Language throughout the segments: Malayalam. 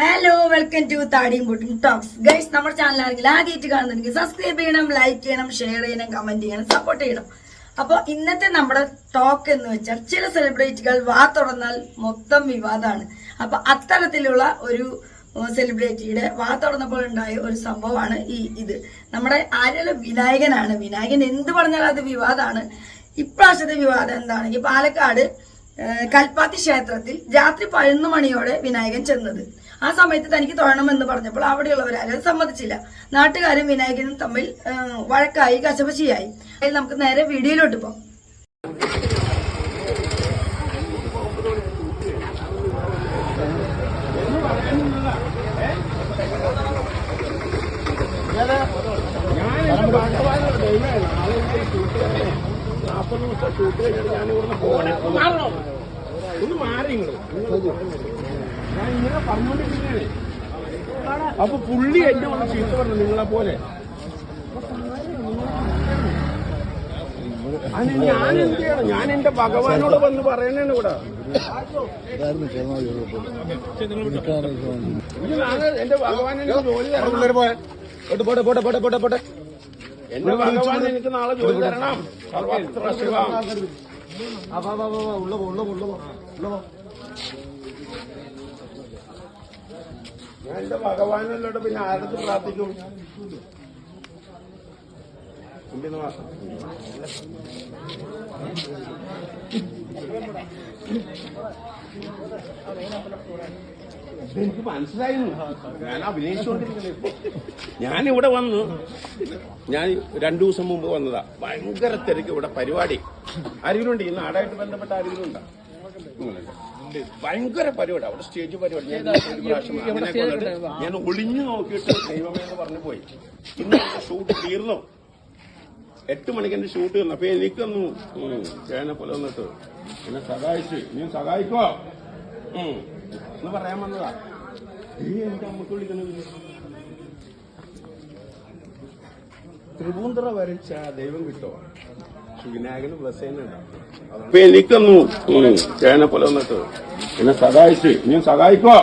വെൽക്കം ടു താടിയും പൊട്ടും ടോക്സ് ഗൈസ് നമ്മുടെ ചാനൽ ആണെങ്കിൽ ആദ്യമായിട്ട് കാണുന്നുണ്ടെങ്കിൽ സബ്സ്ക്രൈബ് ചെയ്യണം ലൈക്ക് ചെയ്യണം ഷെയർ ചെയ്യണം കമന്റ് ചെയ്യണം സപ്പോർട്ട് ചെയ്യണം. അപ്പൊ ഇന്നത്തെ നമ്മുടെ ടോക്ക് എന്ന് വെച്ചാൽ ചില സെലിബ്രിറ്റികൾ വാ തുറന്നാൽ മൊത്തം വിവാദമാണ്. അപ്പൊ അത്തരത്തിലുള്ള ഒരു സെലിബ്രിറ്റിയുടെ വാ തുറന്നപ്പോൾ ഉണ്ടായ ഒരു സംഭവമാണ് ഈ ഇത്. നമ്മുടെ ആര്യല വിനായകനാണ്. വിനായകൻ എന്ത് പറഞ്ഞാലും അത് വിവാദമാണ്. ഇപ്രാവശ്യത്തെ വിവാദം എന്താണെങ്കിൽ പാലക്കാട് കൽപ്പാത്തി ക്ഷേത്രത്തിൽ രാത്രി പതിനൊന്ന് മണിയോടെ വിനായകൻ ചെന്നത്. ആ സമയത്ത് തനിക്ക് തൊഴണമെന്ന് പറഞ്ഞപ്പോൾ അവിടെയുള്ളവരാരും ആരും സമ്മതിച്ചില്ല. നാട്ടുകാരും വിനായകനും തമ്മിൽ വഴക്കായി കശപശിയായി. അതിൽ നമുക്ക് നേരെ വീഡിയോയിലോട്ട് പോകാം. നാൽപ്പത് ദിവസം ഷൂട്ട് ഞാൻ ഇവിടുന്ന് പോകണേ ഒന്ന് മാറി ഇങ്ങോട്ട് ഞാൻ ഇങ്ങനെ പറഞ്ഞോണ്ടിരിക്കുകയാണ് അപ്പൊ പുള്ളി എന്നെ ഒന്ന് ചീത്ത പറഞ്ഞു നിങ്ങളെ പോലെ. ഞാൻ എന്ത് ചെയ്യണം? ഞാൻ എന്റെ ഭഗവാനോട് വന്ന് പറയണേണ് ഇവിടെ. എന്റെ ഭഗവാൻ എനിക്ക് ജോലി തരണം. പോട്ടെ പോട്ടെ പോട്ടെ പോട്ടെ പോട്ടെ എന്റെ ഭഗവാൻ എനിക്ക് നാളെ ജോലി തരണം. സർവത്ര ശിവം. ഉള്ള പോ ഉള്ള ഉള്ള ഉള്ള. പോ ഞാൻ എന്റെ ഭഗവാനല്ലോട്ട് പിന്നെ ആരടുത്ത് പ്രാർത്ഥിക്കും. എനിക്ക് മനസ്സിലായിരുന്നു ഞാൻ അഭിനയിച്ചുകൊണ്ടിരിക്കുന്നത് ഞാൻ ഇവിടെ വന്നു ഞാൻ രണ്ടു ദിവസം മുമ്പ് വന്നതാ. ഭയങ്കര തിരക്ക് ഇവിടെ പരിപാടി. ആരെങ്കിലും ഉണ്ട്? ഈ നാടായിട്ട് ബന്ധപ്പെട്ട ആരെങ്കിലും ഉണ്ടോ? നിങ്ങളുണ്ട്. ഭയങ്കര പരിപാടി. അവിടെ സ്റ്റേജ് പരിപാടി. ഞാൻ ഒരു പ്രാവശ്യം അങ്ങനെയൊക്കെ വന്നിട്ട് ഞാൻ ഒളിഞ്ഞു നോക്കിയിട്ട് ദൈവമേ എന്ന് പറഞ്ഞു പോയി. ഇന്ന് ഷൂട്ട് തീർന്നു. എട്ട് മണിക്ക് എന്റെ ഷൂട്ട് തീർന്നു. അപ്പൊ എനിക്കൊന്നു ചേനെ പോലെ വന്നിട്ട് എന്നെ സഹായിച്ചു. നീ സഹായിക്കോ? എന്ന് പറയാൻ വന്നതാ. നീ എന്റെ അമ്മയ്ക്ക് വിളിക്കുന്നത്? ത്രിപൂന്തറ വരച്ച ദൈവം കിട്ടോ വിനായകന് ബ്ലസ്സേനുണ്ടാവും അപ്പൊ എനിക്കൊന്നു ഉം, ചേനെ പോലെ വന്നിട്ട് എന്നെ സഹായിച്ച് നീ സഹായിക്കോ?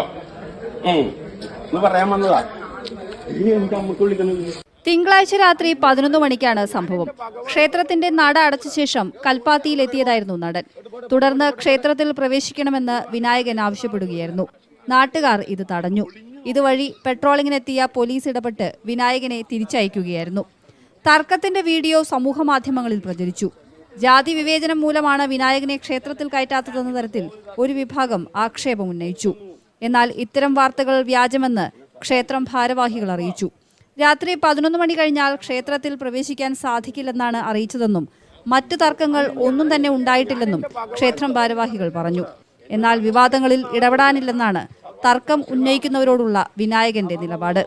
എന്ന് പറയാൻ വന്നതാ. ഇനി എനിക്ക് അമ്മയ്ക്ക് വിളിക്കുന്നത് തിങ്കളാഴ്ച രാത്രി പതിനൊന്ന് മണിക്കാണ് സംഭവം. ക്ഷേത്രത്തിന്റെ നട അടച്ച ശേഷം കൽപ്പാത്തിയിലെത്തിയതായിരുന്നു നടൻ. തുടർന്ന് ക്ഷേത്രത്തിൽ പ്രവേശിക്കണമെന്ന് വിനായകൻ ആവശ്യപ്പെടുകയായിരുന്നു. നാട്ടുകാർ ഇത് തടഞ്ഞു. ഇതുവഴി പെട്രോളിങ്ങിനെത്തിയ പോലീസ് ഇടപെട്ട് വിനായകനെ തിരിച്ചയക്കുകയായിരുന്നു. തർക്കത്തിന്റെ വീഡിയോ സമൂഹമാധ്യമങ്ങളിൽ പ്രചരിച്ചു. ജാതി വിവേചനം മൂലമാണ് വിനായകനെ ക്ഷേത്രത്തിൽ കയറ്റാത്തതെന്ന തരത്തിൽ ഒരു വിഭാഗം ആക്ഷേപം ഉന്നയിച്ചു. എന്നാൽ ഇത്തരം വാർത്തകൾ വ്യാജമെന്ന് ക്ഷേത്രം ഭാരവാഹികൾ അറിയിച്ചു. രാത്രി പതിനൊന്ന് മണി കഴിഞ്ഞാൽ ക്ഷേത്രത്തിൽ പ്രവേശിക്കാൻ സാധിക്കില്ലെന്നാണ് അറിയിച്ചതെന്നും മറ്റ് തർക്കങ്ങൾ ഒന്നും തന്നെ ഉണ്ടായിട്ടില്ലെന്നും ക്ഷേത്രം ഭാരവാഹികൾ പറഞ്ഞു. എന്നാൽ വിവാദങ്ങളിൽ ഇടപെടാനില്ലെന്നാണ് തർക്കം ഉന്നയിക്കുന്നവരോടുള്ള വിനായകന്റെ നിലപാട്.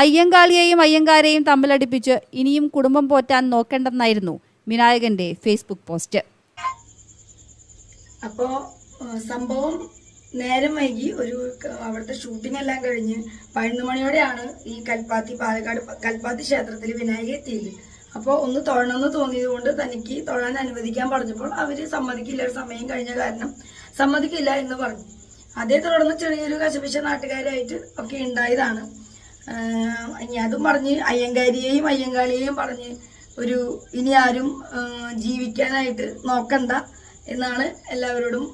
അയ്യങ്കാളിയെയും അയ്യങ്കാരെയും തമ്മിലടിപ്പിച്ച് ഇനിയും കുടുംബം പോറ്റാൻ നോക്കേണ്ടെന്നായിരുന്നു വിനായകന്റെ ഫേസ്ബുക്ക് പോസ്റ്റ്. അപ്പോ സംഭവം നേരം വൈകി ഒരു അവിടുത്തെ ഷൂട്ടിംഗ് എല്ലാം കഴിഞ്ഞ് പതിനൊന്ന് മണിയോടെയാണ് ഈ കൽപ്പാത്തി പാലക്കാട് കൽപ്പാത്തി ക്ഷേത്രത്തിൽ വിനായക എത്തിയത്. അപ്പോൾ ഒന്ന് തൊഴണമെന്ന് തോന്നിയത് കൊണ്ട് തനിക്ക് തൊഴാൻ അനുവദിക്കാൻ പറഞ്ഞപ്പോൾ അവർ സമ്മതിക്കില്ല ഒരു സമയം കഴിഞ്ഞ കാരണം സമ്മതിക്കില്ല എന്ന് പറഞ്ഞു. അതേ തുടർന്ന് ചെറിയൊരു കശപിശ നാട്ടുകാരായിട്ട് ഒക്കെ ഉണ്ടായതാണ്. ഇനി അതും പറഞ്ഞ് അയ്യങ്കാരിയെയും അയ്യങ്കാളിയെയും പറഞ്ഞ് ഒരു ഇനി ആരും ജീവിക്കാനായിട്ട് നോക്കണ്ട എന്നാണ് എല്ലാവരോടും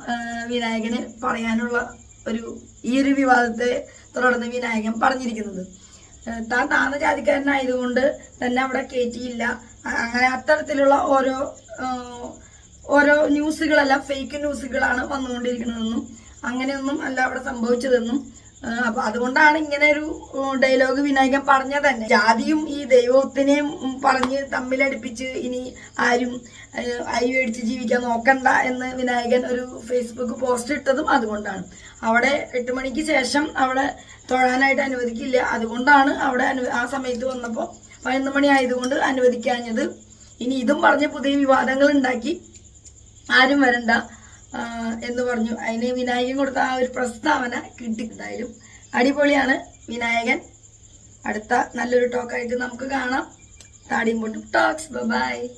വിനായകന് പറയാനുള്ള ഒരു ഈ ഒരു വിവാദത്തെ തുടർന്ന് വിനായകൻ പറഞ്ഞിരിക്കുന്നത്. താൻ താന്ന ജാതിക്കാരനായതുകൊണ്ട് തന്നെ അവിടെ കയറ്റിയില്ല അങ്ങനെ അത്തരത്തിലുള്ള ഓരോ ഓരോ ന്യൂസുകളെല്ലാം ഫേക്ക് ന്യൂസുകളാണ് വന്നുകൊണ്ടിരിക്കുന്നതെന്നും അങ്ങനെയൊന്നും അല്ല അവിടെ സംഭവിച്ചതെന്നും അപ്പൊ അതുകൊണ്ടാണ് ഇങ്ങനെ ഒരു ഡയലോഗ് വിനായകൻ പറഞ്ഞത് തന്നെ. ജാതിയും ഈ ദൈവത്തിനെയും പറഞ്ഞ് തമ്മിലടിപ്പിച്ച് ഇനി ആരും അരി മേടിച്ച് ജീവിക്കാൻ നോക്കണ്ട എന്ന് വിനായകൻ ഒരു ഫേസ്ബുക്ക് പോസ്റ്റ് ഇട്ടതും അതുകൊണ്ടാണ്. അവിടെ എട്ട് മണിക്ക് ശേഷം അവിടെ തൊഴാനായിട്ട് അനുവദിക്കില്ല. അതുകൊണ്ടാണ് അവിടെ ആ സമയത്ത് വന്നപ്പോൾ പതിനൊന്ന് മണി ആയതുകൊണ്ട് അനുവദിക്കാഞ്ഞത്. ഇനി ഇതും പറഞ്ഞ് പുതിയ വിവാദങ്ങൾ ഉണ്ടാക്കി ആരും വരണ്ട. എന്ന് പറഞ്ഞു. അതിന് വിനായകൻ കൊടുത്ത ആ ഒരു പ്രസ്താവന കിട്ടി എന്തായാലും അടിപൊളിയാണ് വിനായകൻ. അടുത്ത നല്ലൊരു ടോക്കായിട്ട് നമുക്ക് കാണാം. താടിയും പൊട്ടും. Talks by